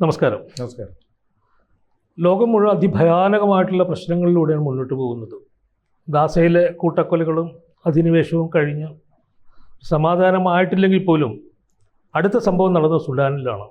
നമസ്കാരം. നമസ്കാരം. ലോകം മുഴുവൻ അതിഭയാനകമായിട്ടുള്ള പ്രശ്നങ്ങളിലൂടെയാണ് മുന്നോട്ട് പോകുന്നത്. ഗാസയിലെ കൂട്ടക്കൊലകളും അധിനിവേശവും കഴിഞ്ഞ് സമാധാനമായിട്ടില്ലെങ്കിൽ പോലും അടുത്ത സംഭവം നടന്നത് സുഡാനിലാണ്.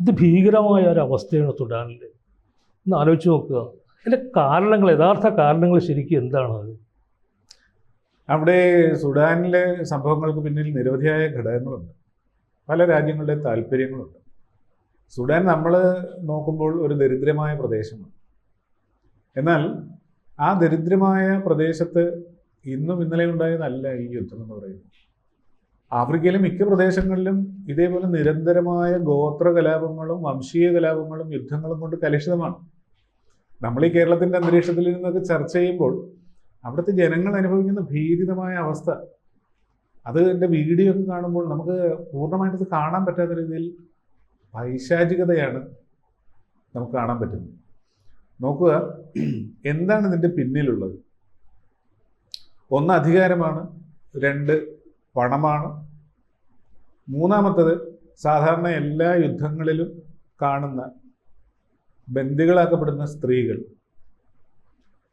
ഇത് ഭീകരമായ ഒരു അവസ്ഥയാണ് സുഡാനിൽ ഒന്ന് ആലോചിച്ച് നോക്കുക. അതിന്റെ കാരണങ്ങൾ യഥാർത്ഥ കാരണങ്ങൾ ശരിക്കും എന്താണ്? അത് അവിടെ സുഡാനിലെ സംഭവങ്ങൾക്ക് പിന്നിൽ നിരവധിയായ ഘടകങ്ങളുണ്ട്. പല രാജ്യങ്ങളുടെ താല്പര്യങ്ങളുണ്ട്. സുഡാൻ നമ്മൾ നോക്കുമ്പോൾ ഒരു ദരിദ്രമായ പ്രദേശമാണ്. എന്നാൽ ആ ദരിദ്രമായ പ്രദേശത്ത് ഇന്നും ഇന്നലെ ഉണ്ടായതല്ല ഈ യുദ്ധം എന്ന് പറയുന്നത്. ആഫ്രിക്കയിലെ മിക്ക പ്രദേശങ്ങളിലും ഇതേപോലെ നിരന്തരമായ ഗോത്ര കലാപങ്ങളും വംശീയ കലാപങ്ങളും യുദ്ധങ്ങളും കൊണ്ട് കലുഷിതമാണ്. നമ്മൾ ഈ കേരളത്തിന്റെ അന്തരീക്ഷത്തിൽ നിന്നൊക്കെ ചർച്ച ചെയ്യുമ്പോൾ അവിടുത്തെ ജനങ്ങൾ അനുഭവിക്കുന്ന ഭീതിതമായ അവസ്ഥ അത് എന്റെ വീഡിയോ ഒക്കെ കാണുമ്പോൾ നമുക്ക് പൂർണമായിട്ട് കാണാൻ പറ്റാത്ത രീതിയിൽ പൈശാചികതയാണ് നമുക്ക് കാണാൻ പറ്റുന്നത്. നോക്കുക എന്താണ് ഇതിന്റെ പിന്നിലുള്ളത്? ഒന്ന് അധികാരമാണ് രണ്ട് പണമാണ്. മൂന്നാമത്തത് സാധാരണ എല്ലാ യുദ്ധങ്ങളിലും കാണുന്ന ബന്ദികളാക്കപ്പെടുന്ന സ്ത്രീകൾ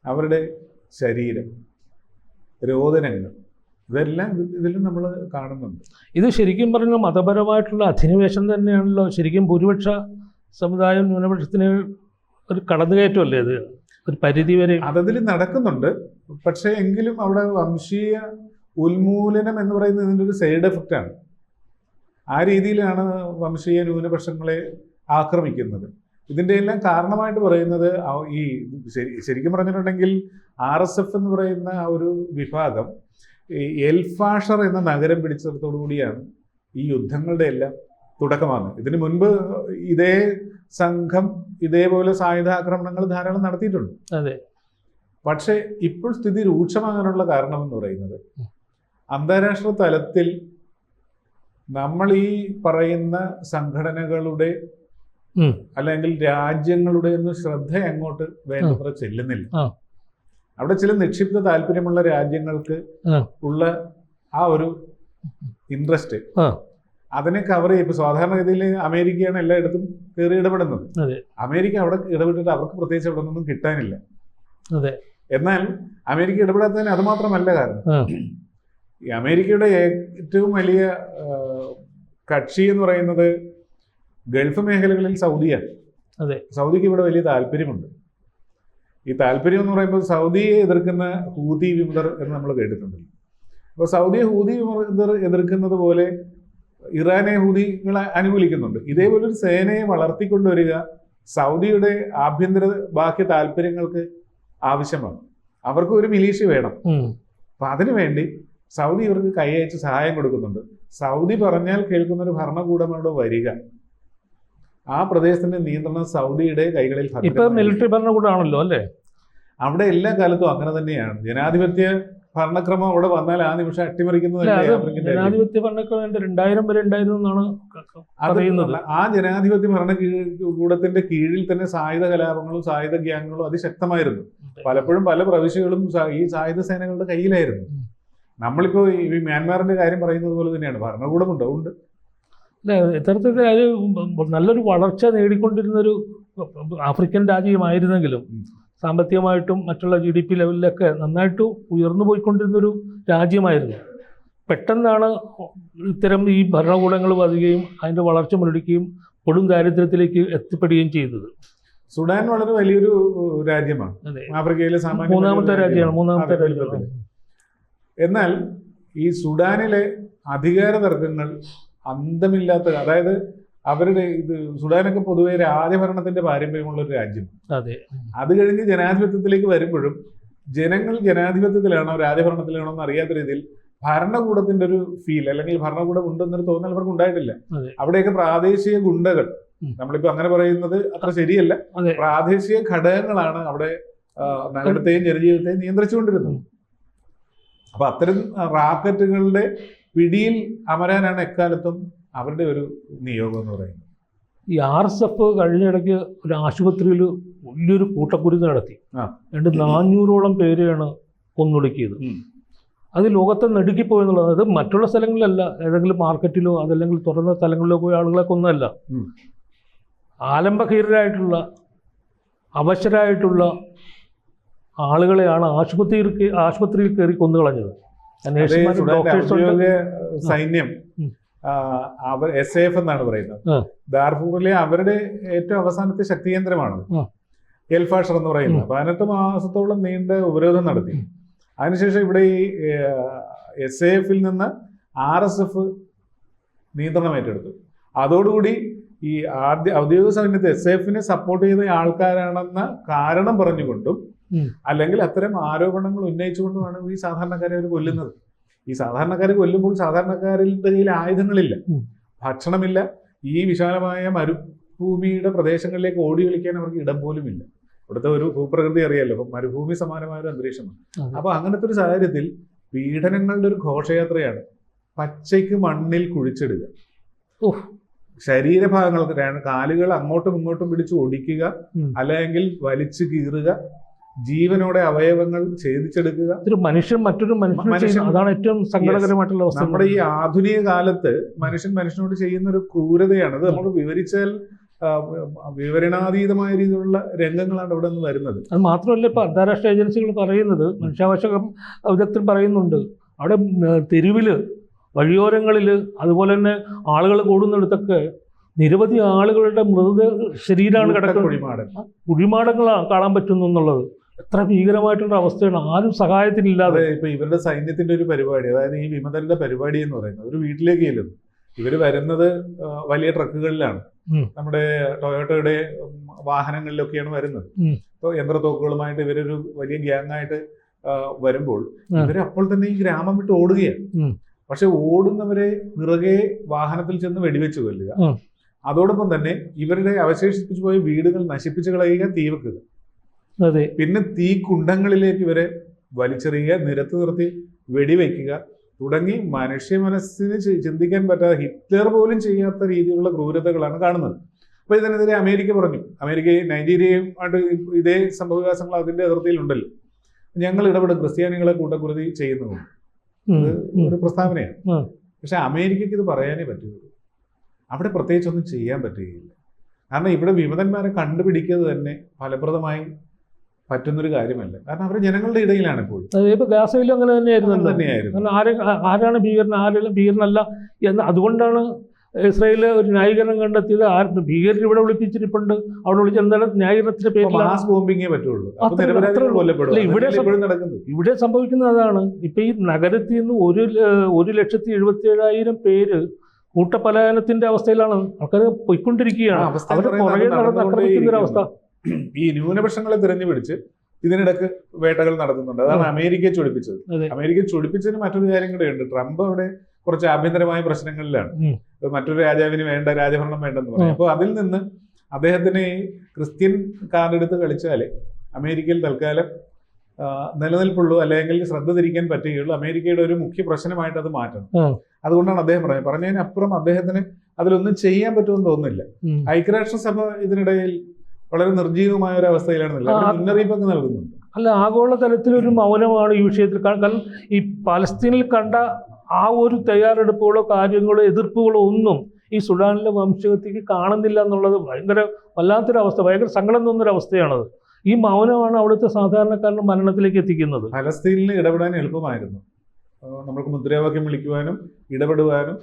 അവരുടെ ശരീരം രോദനങ്ങൾ ഇതെല്ലാം ഇതിലും നമ്മൾ കാണുന്നുണ്ട്. ഇത് ശരിക്കും പറഞ്ഞാൽ മതപരമായിട്ടുള്ള അധിനിവേശം തന്നെയാണല്ലോ. ശരിക്കും ഭൂരിപക്ഷ സമുദായം ന്യൂനപക്ഷത്തിന് ഒരു കടന്നുകയറ്റമല്ലേ ഇത്? ഒരു പരിധി വരെ. അതതിൽ നടക്കുന്നുണ്ട്. പക്ഷേ എങ്കിലും അവിടെ വംശീയ ഉന്മൂലനം എന്ന് പറയുന്നത് ഇതിന്റെ ഒരു സൈഡ് എഫക്റ്റ് ആണ്. ആ രീതിയിലാണ് വംശീയ ന്യൂനപക്ഷങ്ങളെ ആക്രമിക്കുന്നത്. ഇതിന്റെ എല്ലാം കാരണമായിട്ട് പറയുന്നത് ഈ ശരി ശരിക്കും പറഞ്ഞിട്ടുണ്ടെങ്കിൽ ആർ എസ് എഫ് എന്ന് പറയുന്ന ആ ഒരു വിഭാഗം എൽഫാഷർ എന്ന നഗരം പിടിച്ചെടുത്തോടു കൂടിയാണ് ഈ യുദ്ധങ്ങളുടെ എല്ലാം തുടക്കമാണ് ഇതിനു മുൻപ് ഇതേ സംഘം ഇതേപോലെ സായുധ ആക്രമണങ്ങൾ ധാരാളം നടത്തിയിട്ടുണ്ട്. അതെ. പക്ഷേ ഇപ്പോൾ സ്ഥിതി രൂക്ഷമാകാനുള്ള കാരണം എന്ന് പറയുന്നത് അന്താരാഷ്ട്ര തലത്തിൽ നമ്മൾ ഈ പറയുന്ന സംഘടനകളുടെ അല്ലെങ്കിൽ രാജ്യങ്ങളുടെ ഒന്നും ശ്രദ്ധ അങ്ങോട്ട് വേണ്ടത്ര ചെല്ലുന്നില്ല. അവിടെ ചില നിക്ഷിപ്ത താല്പര്യമുള്ള രാജ്യങ്ങൾക്ക് ഉള്ള ആ ഒരു ഇൻട്രസ്റ്റ് അതിനെ കവർ ചെയ്യും. ഇപ്പൊ സാധാരണഗതിയിൽ അമേരിക്കയാണ് എല്ലായിടത്തും കയറി ഇടപെടുന്നത്. അമേരിക്ക അവിടെ ഇടപെട്ടിട്ട് അവർക്ക് പ്രത്യേകിച്ച് അവിടെ നിന്നും കിട്ടാനില്ല. എന്നാൽ അമേരിക്ക ഇടപെടാത്തതിന് അത് മാത്രമല്ല കാരണം. ഈ അമേരിക്കയുടെ ഏറ്റവും വലിയ കക്ഷി എന്ന് പറയുന്നത് ഗൾഫ് മേഖലകളിൽ സൗദിയാണ്. സൗദിക്ക് ഇവിടെ വലിയ താല്പര്യമുണ്ട്. ഈ താല്പര്യം എന്ന് പറയുമ്പോൾ സൗദിയെ എതിർക്കുന്ന ഹൂതി വിമതർ എന്ന് നമ്മൾ കേട്ടിട്ടുണ്ട്. അപ്പോൾ സൗദിയെ ഹൂതി വിമതർ എതിർക്കുന്നത് പോലെ ഇറാനെ ഹൂതികളെ അനുകൂലിക്കുന്നുണ്ട്. ഇതേപോലെ ഒരു സേനയെ വളർത്തിക്കൊണ്ടുവരിക സൗദിയുടെ ആഭ്യന്തര ബാഹ്യ താല്പര്യങ്ങൾക്ക് ആവശ്യമാണ്. അവർക്ക് ഒരു മിലീഷ്യ വേണം. അപ്പം അതിനുവേണ്ടി സൗദി ഇവർക്ക് കൈയച്ച് സഹായം കൊടുക്കുന്നുണ്ട്. സൗദി പറഞ്ഞാൽ കേൾക്കുന്ന ഒരു ഭരണകൂടം അവിടെ വരിക. ആ പ്രദേശത്തിന്റെ നിയന്ത്രണം സൗദിയുടെ കൈകളിൽ ഇപ്പൊ. മിലിറ്ററി ഭരണകൂടമാണല്ലോ അല്ലേ അവിടെ എല്ലാ കാലത്തും അങ്ങനെ തന്നെയാണ് ജനാധിപത്യ ഭരണക്രമം അവിടെ വന്നാൽ ആ നിമിഷം അട്ടിമറിക്കുന്നത്. ജനാധിപത്യ ഭരണക്രമം രണ്ടായിരം വരെ ഉണ്ടായിരുന്നു എന്നാണ് അത് പറയുന്നത്. ആ ജനാധിപത്യ ഭരണകൂടത്തിന്റെ കീഴിൽ തന്നെ സായുധ കലാപങ്ങളും സായുധ ഗ്യാങ്ങുകളും അതിശക്തമായിരുന്നു പലപ്പോഴും പല പ്രവിശ്യകളും ഈ സായുധ സേനകളുടെ കയ്യിലായിരുന്നു. നമ്മളിപ്പോ ഈ മ്യാൻമാറിന്റെ കാര്യം പറയുന്നത് പോലെ തന്നെയാണ് ഭരണകൂടമുണ്ട് ഉണ്ട് യഥാർത്ഥത്തിൽ അത് നല്ലൊരു വളർച്ച നേടിക്കൊണ്ടിരുന്നൊരു ആഫ്രിക്കൻ രാജ്യമായിരുന്നെങ്കിലും സാമ്പത്തികമായിട്ടും മറ്റുള്ള ജി ഡി പി ലെവലിലൊക്കെ നന്നായിട്ട് ഉയർന്നു പോയിക്കൊണ്ടിരുന്നൊരു രാജ്യമായിരുന്നു. പെട്ടെന്നാണ് ഇത്തരം ഈ ഭരണകൂടങ്ങൾ വരികയും അതിന്റെ വളർച്ച മുരടിക്കുകയും കൊടും ദാരിദ്ര്യത്തിലേക്ക് എത്തിപ്പെടുകയും ചെയ്തത്. സുഡാൻ വളരെ വലിയൊരു രാജ്യമാണ്. ആഫ്രിക്കയിലെ മൂന്നാമത്തെ രാജ്യമാണ് മൂന്നാമത്തെ രാജ്യമാണ്. എന്നാൽ ഈ സുഡാനിലെ അധികാര തർക്കങ്ങൾ അന്തമില്ലാത്ത അതായത് അവരുടെ ഇത് സുഡാനൊക്കെ പൊതുവെ രാജഭരണത്തിന്റെ പാരമ്പര്യമുള്ള ഒരു രാജ്യം. അതെ. അത് കഴിഞ്ഞ് ജനാധിപത്യത്തിലേക്ക് വരുമ്പോഴും ജനങ്ങൾ ജനാധിപത്യത്തിലാണോ രാജഭരണത്തിലാണോ എന്ന് അറിയാത്ത രീതിയിൽ ഭരണകൂടത്തിന്റെ ഒരു ഫീൽ അല്ലെങ്കിൽ ഭരണകൂടം ഉണ്ടെന്നൊരു തോന്നൽ അവർക്ക് ഉണ്ടായിട്ടില്ല. അവിടെയൊക്കെ പ്രാദേശിക ഗുണ്ടകൾ. നമ്മളിപ്പോ അങ്ങനെ പറയുന്നത് അത്ര ശരിയല്ല. പ്രാദേശിക ഘടകങ്ങളാണ് അവിടെ നഗരത്തെയും ജനജീവിതത്തെയും നിയന്ത്രിച്ചുകൊണ്ടിരുന്നത്. അപ്പൊ അത്തരം റാക്കറ്റുകളുടെ പിടിയിൽ അമരാനാണ് എക്കാലത്തും അവരുടെ ഒരു നിയോഗം എന്ന് പറയുന്നത്. ഈ ആർ എസ് എഫ് കഴിഞ്ഞിടയ്ക്ക് ഒരു ആശുപത്രിയിൽ വലിയൊരു കൂട്ടക്കുരുന്ന് നടത്തി. രണ്ട് നാനൂറോളം പേരെയാണ് കൊന്നൊടുക്കിയത്. അത് ലോകത്തെ നടുക്കിപ്പോയി എന്നുള്ളത് അത് മറ്റുള്ള സ്ഥലങ്ങളിലല്ല. ഏതെങ്കിലും മാർക്കറ്റിലോ അതല്ലെങ്കിൽ തുറന്ന സ്ഥലങ്ങളിലോ പോയി ആളുകളെ കൊന്നല്ല ആലംബഹീരായിട്ടുള്ള അവശരായിട്ടുള്ള ആളുകളെയാണ് ആശുപത്രിയിൽ ആശുപത്രിയിൽ കയറി കൊന്നുകളഞ്ഞത്. അതേ സൈന്യം അവർ എസ് എഫ് എന്നാണ് പറയുന്നത്. ദാർഫൂറിലെ അവരുടെ ഏറ്റവും അവസാനത്തെ ശക്തി കേന്ദ്രമാണ് എൽഫാഷർ എന്ന് പറയുന്നത്. പതിനെട്ട് മാസത്തോളം നീണ്ട ഉപരോധം നടത്തി. അതിനുശേഷം ഇവിടെ ഈ എസ് എഫിൽ നിന്ന് ആർ എസ് എഫ് നിയന്ത്രണം ഏറ്റെടുത്തു. അതോടുകൂടി ഈ ആദ്യ ഔദ്യോഗിക സൈന്യത്തെ എസ് എഫിനെ സപ്പോർട്ട് ചെയ്ത ആൾക്കാരാണെന്ന കാരണം പറഞ്ഞുകൊണ്ടും. അല്ലെങ്കിൽ അത്തരം ആരോപണങ്ങൾ ഉന്നയിച്ചുകൊണ്ടുമാണ് ഈ സാധാരണക്കാരെ അവർ കൊല്ലുന്നത്. ഈ സാധാരണക്കാരെ കൊല്ലുമ്പോൾ സാധാരണക്കാരുടെ കയ്യിൽ ആയുധങ്ങളില്ല. ഭക്ഷണമില്ല. ഈ വിശാലമായ മരുഭൂമിയുടെ പ്രദേശങ്ങളിലേക്ക് ഓടി കളിക്കാൻ അവർക്ക് ഇടം ഇല്ല ഇവിടുത്തെ ഒരു ഭൂപ്രകൃതി അറിയാലോ. അപ്പം മരുഭൂമി സമാനമായ ഒരു അന്തരീക്ഷമാണ്. അപ്പൊ അങ്ങനത്തെ ഒരു സാഹചര്യത്തിൽ പീഡനങ്ങളുടെ ഒരു ഘോഷയാത്രയാണ് പച്ചയ്ക്ക് മണ്ണിൽ കുഴിച്ചിടുക. ശരീരഭാഗങ്ങൾക്ക് കാലുകൾ അങ്ങോട്ടും ഇങ്ങോട്ടും പിടിച്ച് ഒടിക്കുക അല്ലെങ്കിൽ വലിച്ചു കീറുക. ജീവനോടെ അവയവങ്ങൾ ഛേദിച്ചെടുക്കുക. ഒരു മനുഷ്യൻ മറ്റൊരു മനുഷ്യൻ അതാണ് ഏറ്റവും സങ്കടകരമായിട്ടുള്ള അവസ്ഥ നമ്മുടെ ഈ ആധുനിക കാലത്ത് മനുഷ്യൻ മനുഷ്യനോട് ചെയ്യുന്ന ഒരു ക്രൂരതയാണ്. അത് നമ്മൾ വിവരിച്ചാൽ വിവരണാതീതമായ രീതിയിലുള്ള രംഗങ്ങളാണ് ഇവിടെ നിന്ന് വരുന്നത്. അത് മാത്രമല്ല ഇപ്പൊ അന്താരാഷ്ട്ര ഏജൻസികൾ പറയുന്നത് മനുഷ്യാവകാശ വിദഗ്ധർ പറയുന്നുണ്ട്. അവിടെ തെരുവിൽ വഴിയോരങ്ങളിൽ അതുപോലെ തന്നെ ആളുകൾ കൂടുന്നിടത്തൊക്കെ നിരവധി ആളുകളുടെ മൃതദേഹ ശരീരമാണ് കിടക്കുന്നത്. കുഴിമാടങ്ങളാണ് കാണാൻ പറ്റുന്നു എന്നുള്ളത്. എത്ര ഭീകരമായിട്ടുള്ള അവസ്ഥയാണ്. ആരും സഹായത്തിനില്ലാതെ ഇപ്പൊ ഇവരുടെ സൈന്യത്തിന്റെ ഒരു പരിപാടി അതായത് ഈ വിമതരുടെ പരിപാടി എന്ന് പറയുന്നത് ഒരു വീട്ടിലേക്ക് ചെല്ലുന്നു. ഇവർ വരുന്നത് വലിയ ട്രക്കുകളിലാണ്. നമ്മുടെ ടൊയോട്ടയുടെ വാഹനങ്ങളിലൊക്കെയാണ് വരുന്നത്. ഇപ്പൊ അപ്പോൾ യന്ത്രത്തോക്കുകളുമായിട്ട് ഇവരൊരു വലിയ ഗ്യാങ് ആയിട്ട് വരുമ്പോൾ ആ. ഇവർ അപ്പോൾ തന്നെ ഈ ഗ്രാമം വിട്ട് ഓടുകയാണ്. പക്ഷെ ഓടുന്നവരെ പിറകെ വാഹനത്തിൽ ചെന്ന് വെടിവെച്ച് കൊല്ലുക. അതോടൊപ്പം തന്നെ ഇവരുടെ അവശേഷിപ്പിച്ചു പോയ വീടുകൾ നശിപ്പിച്ചു കളയുക തീ വെക്കുക അതെ. പിന്നെ തീ കുണ്ടങ്ങളിലേക്ക് വരെ വലിച്ചെറിയുക നിരത്ത് നിർത്തി വെടിവെക്കുക തുടങ്ങി മനുഷ്യ മനസ്സിന് ചിന്തിക്കാൻ പറ്റാതെ ഹിറ്റ്ലർ പോലും ചെയ്യാത്ത രീതിയിലുള്ള ക്രൂരതകളാണ് കാണുന്നത്. അപ്പൊ ഇതിനെതിരെ അമേരിക്ക പറഞ്ഞു. അമേരിക്ക നൈജീരിയയും ആയിട്ട് ഇതേ സംഭവവികാസങ്ങൾ അതിന്റെ അതിർത്തിയിലുണ്ടല്ലോ. ഞങ്ങൾ ഇടപെടും. ക്രിസ്ത്യാനികളെ കൂട്ടക്കുരുതി ചെയ്യുന്നു ഉം, ഉം. ഒരു പ്രസ്താവനയാണ്. പക്ഷെ അമേരിക്കക്ക് ഇത് പറയാനേ പറ്റുള്ളൂ. അവിടെ പ്രത്യേകിച്ച് ഒന്നും ചെയ്യാൻ പറ്റുകയില്ല. കാരണം ഇവിടെ വിമതന്മാരെ കണ്ടുപിടിക്കുന്നത് തന്നെ ഫലപ്രദമായി പറ്റുന്നൊരു കാര്യമല്ല. കാരണം അവർ ജനങ്ങളുടെ ഇടയിലാണ് ഇപ്പോഴും. ഗാസയിലും അങ്ങനെ തന്നെയായിരുന്നു. ആരെ ആരാണ് ഭീകരൻ ആരെല്ലാം ഭീകരനല്ല എന്ന് അതുകൊണ്ടാണ് ഇസ്രായേൽ ഒരു ന്യായീകരണം കണ്ടെത്തിയത്. ആ ഭീകരൻ ഇവിടെ വിളിപ്പിച്ചിരിപ്പുണ്ട് അവിടെ വിളിച്ച എന്തായാലും ന്യായീകരണത്തിന്റെ പേരിൽ ഇവിടെ ഇവിടെ സംഭവിക്കുന്നത് അതാണ്. ഇപ്പൊ ഈ നഗരത്തിൽ നിന്ന് ഒരു ഒരു ലക്ഷത്തി എഴുപത്തി ഏഴായിരം പേര് കൂട്ടപലായനത്തിന്റെ അവസ്ഥയിലാണ്. ആൾക്കാർ പോയിക്കൊണ്ടിരിക്കുകയാണ്. അവർ പുറകെ നടന്ന് ആക്രമിക്കുന്ന ഒരു അവസ്ഥ ഈ ന്യൂനപക്ഷങ്ങളെ തിരഞ്ഞുപിടിച്ച് ഇതിനിടക്ക് വേട്ടകൾ നടത്തുന്നുണ്ട്. അതാണ് അമേരിക്കയെ ചൊടിപ്പിച്ചത്. അമേരിക്കയെ ചൊടിപ്പിച്ചതിന് മറ്റൊരു കാര്യം കൂടെയുണ്ട് ട്രംപ് അവിടെ കുറച്ച് ആഭ്യന്തരമായ പ്രശ്നങ്ങളിലാണ്. മറ്റൊരു രാജാവിന് വേണ്ട രാജഭരണം വേണ്ടെന്ന് പറയും. അപ്പോൾ അതിൽ നിന്ന് അദ്ദേഹത്തിന് ഈ ക്രിസ്ത്യൻ കാർഡ് എടുത്ത് കളിച്ചാലേ അമേരിക്കയിൽ തൽക്കാലം നിലനിൽപ്പുള്ളൂ അല്ലെങ്കിൽ ശ്രദ്ധ തിരിക്കാൻ പറ്റുകയുള്ളൂ. അമേരിക്കയുടെ ഒരു മുഖ്യ പ്രശ്നമായിട്ട് അത് മാറ്റണം. അതുകൊണ്ടാണ് അദ്ദേഹം പറഞ്ഞത്. പറഞ്ഞതിനപ്പുറം അദ്ദേഹത്തിന് അതിലൊന്നും ചെയ്യാൻ പറ്റുമെന്ന് തോന്നുന്നില്ല. ഐക്യരാഷ്ട്രസഭ ഇതിനിടയിൽ വളരെ നിർജീവമായ ഒരു അവസ്ഥയിലാണ് മുന്നറിയിപ്പൊക്കെ നൽകുന്നുണ്ട്. അല്ല ആഗോള തലത്തിലൊരു മൗനമാണ് ഈ വിഷയത്തിൽ. കാരണം ഈ പലസ്തീനിൽ കണ്ട ആ ഒരു തയ്യാറെടുപ്പുകളോ കാര്യങ്ങളോ എതിർപ്പുകളോ ഒന്നും ഈ സുഡാനിലെ വംശഹത്യക്ക് കാണുന്നില്ല എന്നുള്ളത് ഭയങ്കര വല്ലാത്തൊരു അവസ്ഥ ഭയങ്കര സങ്കടം തോന്നുന്നൊരവസ്ഥയാണത്. ഈ മൗനമാണ് അവിടുത്തെ സാധാരണക്കാരുടെ മരണത്തിലേക്ക് എത്തിക്കുന്നത്. ഫലസ്തീനിൽ ഇടപെടാൻ എളുപ്പമായിരുന്നു. നമ്മൾക്ക് മുദ്രാവാക്യം വിളിക്കുവാനും ഇടപെടുവാനും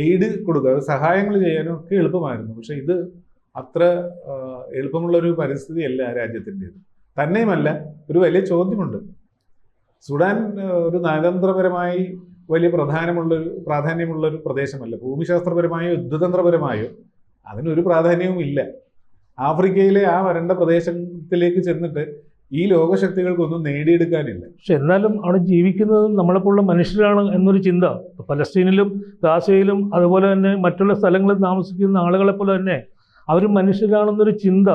എയ്ഡ് കൊടുക്കുക സഹായങ്ങൾ ചെയ്യാനും ഒക്കെ എളുപ്പമായിരുന്നു. പക്ഷെ ഇത് അത്ര എളുപ്പമുള്ള ഒരു പരിസ്ഥിതിയല്ല രാജ്യത്തിന്റെത്. തന്നെയുമല്ല ഒരു വലിയ ചോദ്യമുണ്ട്. സുഡാൻ ഒരു നയതന്ത്രപരമായി വലിയ പ്രധാനമുള്ളൊരു പ്രാധാന്യമുള്ള ഒരു പ്രദേശമല്ല. ഭൂമിശാസ്ത്രപരമായോ യുദ്ധതന്ത്രപരമായോ അതിനൊരു പ്രാധാന്യവും ഇല്ല ആഫ്രിക്കയിലെ ആ വരണ്ട പ്രദേശത്തിലേക്ക് ചെന്നിട്ട് ഈ ലോകശക്തികൾക്കൊന്നും നേടിയെടുക്കാനില്ല. പക്ഷെ എന്നാലും അവിടെ ജീവിക്കുന്നത് നമ്മളെപ്പോലുള്ള മനുഷ്യരാണ് എന്നൊരു ചിന്ത. പലസ്തീനിലും ഗാസയിലും അതുപോലെ തന്നെ മറ്റുള്ള സ്ഥലങ്ങളിൽ താമസിക്കുന്ന ആളുകളെ പോലെ തന്നെ അവർ മനുഷ്യരാണെന്നൊരു ചിന്ത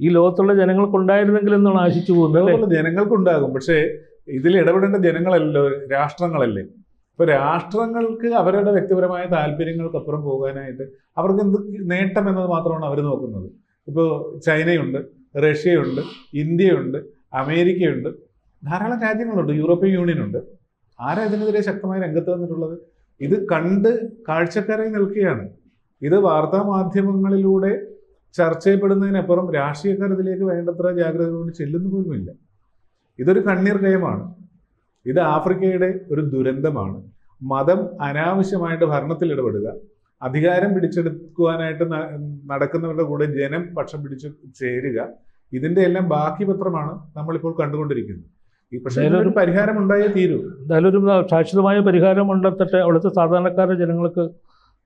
ഈ ലോകത്തുള്ള ജനങ്ങൾക്കുണ്ടായിരുന്നെങ്കിൽ എന്നാണ് ആശിച്ചു പോകുന്നത് ജനങ്ങൾക്കുണ്ടാകും. പക്ഷേ ഇതിൽ ഇടപെടേണ്ട ജനങ്ങളല്ലോ രാഷ്ട്രങ്ങളല്ലേ? ഇപ്പൊ രാഷ്ട്രങ്ങൾക്ക് അവരുടെ വ്യക്തിപരമായ താല്പര്യങ്ങൾക്കപ്പുറം പോകാനായിട്ട് അവർക്ക് എന്ത് നേട്ടം എന്നത് മാത്രമാണ് അവർ നോക്കുന്നത്. ഇപ്പോൾ ചൈനയുണ്ട് റഷ്യയുണ്ട് ഇന്ത്യയുണ്ട് അമേരിക്കയുണ്ട് ധാരാളം രാജ്യങ്ങളുണ്ട് യൂറോപ്യൻ യൂണിയൻ ഉണ്ട് ആരാ ഇതിനെതിരെ ശക്തമായ രംഗത്ത് വന്നിട്ടുള്ളത്? ഇത് കണ്ട് കാഴ്ചക്കാരായി നിൽക്കുകയാണ്. ഇത് വാർത്താ മാധ്യമങ്ങളിലൂടെ ചർച്ച ചെയ്യപ്പെടുന്നതിനപ്പുറം രാഷ്ട്രീയക്കാർ ഇതിലേക്ക് വേണ്ടത്ര ജാഗ്രതയോട് ചെല്ലുന്നു പോലുമില്ല. ഇതൊരു കണ്ണീർ കയമാണ്. ഇത് ആഫ്രിക്കയുടെ ഒരു ദുരന്തമാണ്. മതം അനാവശ്യമായിട്ട് ഭരണത്തിൽ ഇടപെടുക അധികാരം പിടിച്ചെടുക്കുവാനായിട്ട് നടക്കുന്നവരുടെ കൂടെ ജനം പക്ഷം പിടിച്ചു ചേരുക ഇതിന്റെ എല്ലാം ബാക്കി പത്രമാണ് നമ്മളിപ്പോൾ കണ്ടുകൊണ്ടിരിക്കുന്നത്. ഈ പക്ഷേ ഒരു പരിഹാരം ഉണ്ടായേ തീരൂ. എന്തായാലും ഒരു ശാശ്വതമായ പരിഹാരം ഉണ്ടെത്തട്ടെ അവിടുത്തെ സാധാരണക്കാരുടെ ജനങ്ങൾക്ക്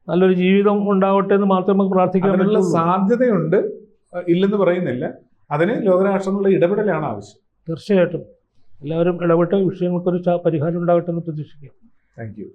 നല്ലൊരു ജീവിതം ഉണ്ടാവട്ടെ എന്ന് മാത്രം നമുക്ക് പ്രാർത്ഥിക്കാൻ പറ്റുള്ളൂ. സാധ്യതയുണ്ട്. ഇല്ലെന്ന് പറയുന്നില്ല. അതിന് ലോകരാഷ്ട്രങ്ങളുടെ ഇടപെടലാണ് ആവശ്യം. തീർച്ചയായിട്ടും. എല്ലാവരും ഇടപെട്ട് വിഷയങ്ങൾക്കൊരു ഒരു പരിഹാരം ഉണ്ടാകട്ടെ എന്ന് പ്രതീക്ഷിക്കാം. Thank you